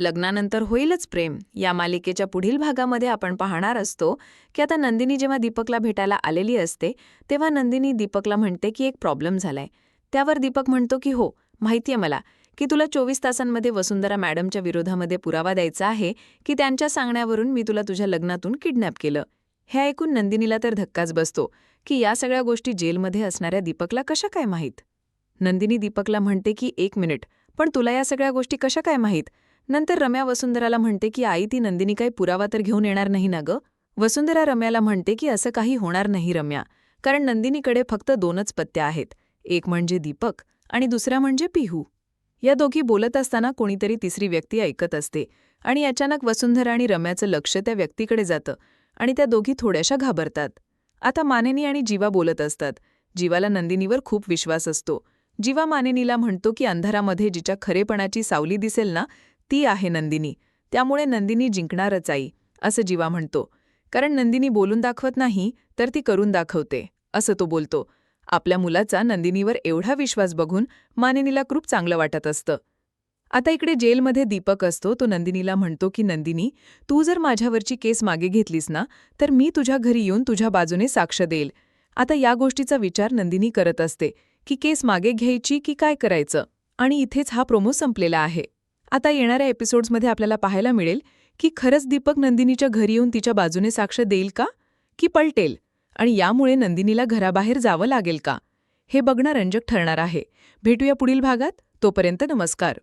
लग्नानंतर होईलच प्रेम. या मालिकेच्या पुढील भागामध्ये आपण पाहणार असतो की आता नंदिनी जेव्हा दीपकला भेटायला आलेली असते तेव्हा नंदिनी दीपकला म्हणते की एक प्रॉब्लेम झालाय. त्यावर दीपक म्हणतो की हो माहितीये मला की तुला चोवीस तासांमध्ये वसुंधरा मॅडमच्या विरोधामध्ये पुरावा द्यायचा आहे की त्यांच्या सांगण्यावरून मी तुला तुझ्या लग्नातून किडनॅप केलं. हे ऐकून नंदिनीला तर धक्काच बसतो की या सगळ्या गोष्टी जेलमध्ये असणाऱ्या दीपकला कशा काय माहीत? नंदिनी दीपकला म्हणते की एक मिनिट पण तुला या सगळ्या गोष्टी कशा काय माहीत? नंतर रम्या वसुंधराला म्हणते की आई ती नंदिनी काही पुरावा तर घेऊन येणार नाही ना गं? वसुंधरा रम्याला म्हणते की असं काही होणार नाही रम्या. कारण नंदिनीकडे फक्त दोनच पत्त्या आहेत. एक म्हणजे दीपक आणि दुसरा म्हणजे पिहू. या दोघी बोलत असताना कोणीतरी तिसरी व्यक्ती ऐकत असते आणि अचानक वसुंधरा आणि रम्याचं लक्ष त्या व्यक्तीकडे जातं आणि त्या दोघी थोड्याशा घाबरतात. आता मानेनी आणि जीवा बोलत असतात. जीवाला नंदिनीवर खूप विश्वास असतो. जीवा मानेनीला म्हणतो की अंधारामध्ये जिच्या खरेपणाची सावली दिसेल ना ती आहे नंदिनी. त्यामुळे नंदिनी जिंकणारच आई असं जीवा म्हणतो. कारण नंदिनी बोलून दाखवत नाही तर ती करून दाखवते असं तो बोलतो. आपल्या मुलाचा नंदिनीवर एवढा विश्वास बघून मानिनीला खूप चांगलं वाटत असतं. आता इकडे जेलमध्ये दीपक असतो तो नंदिनीला म्हणतो की नंदिनी तू जर माझ्यावरची केस मागे घेतलीस ना तर मी तुझ्या घरी येऊन तुझ्या बाजूने साक्ष देईल. आता या गोष्टीचा विचार नंदिनी करत असते की केस मागे घ्यायची की काय करायचं? आणि इथेच हा प्रोमो संपलेला आहे. आता येणाऱ्या एपिसोड्समध्ये आपल्याला पाहायला मिळेल की खरंच दीपक नंदिनीच्या घरी येऊन तिच्या बाजूने साक्ष देईल का? की पलटेल? आणि यामुळे नंदिनीला घराबाहेर जावं लागेल का? हे बघणं रंजक ठरणार आहे. भेटूया पुढील भागात. तोपर्यंत नमस्कार.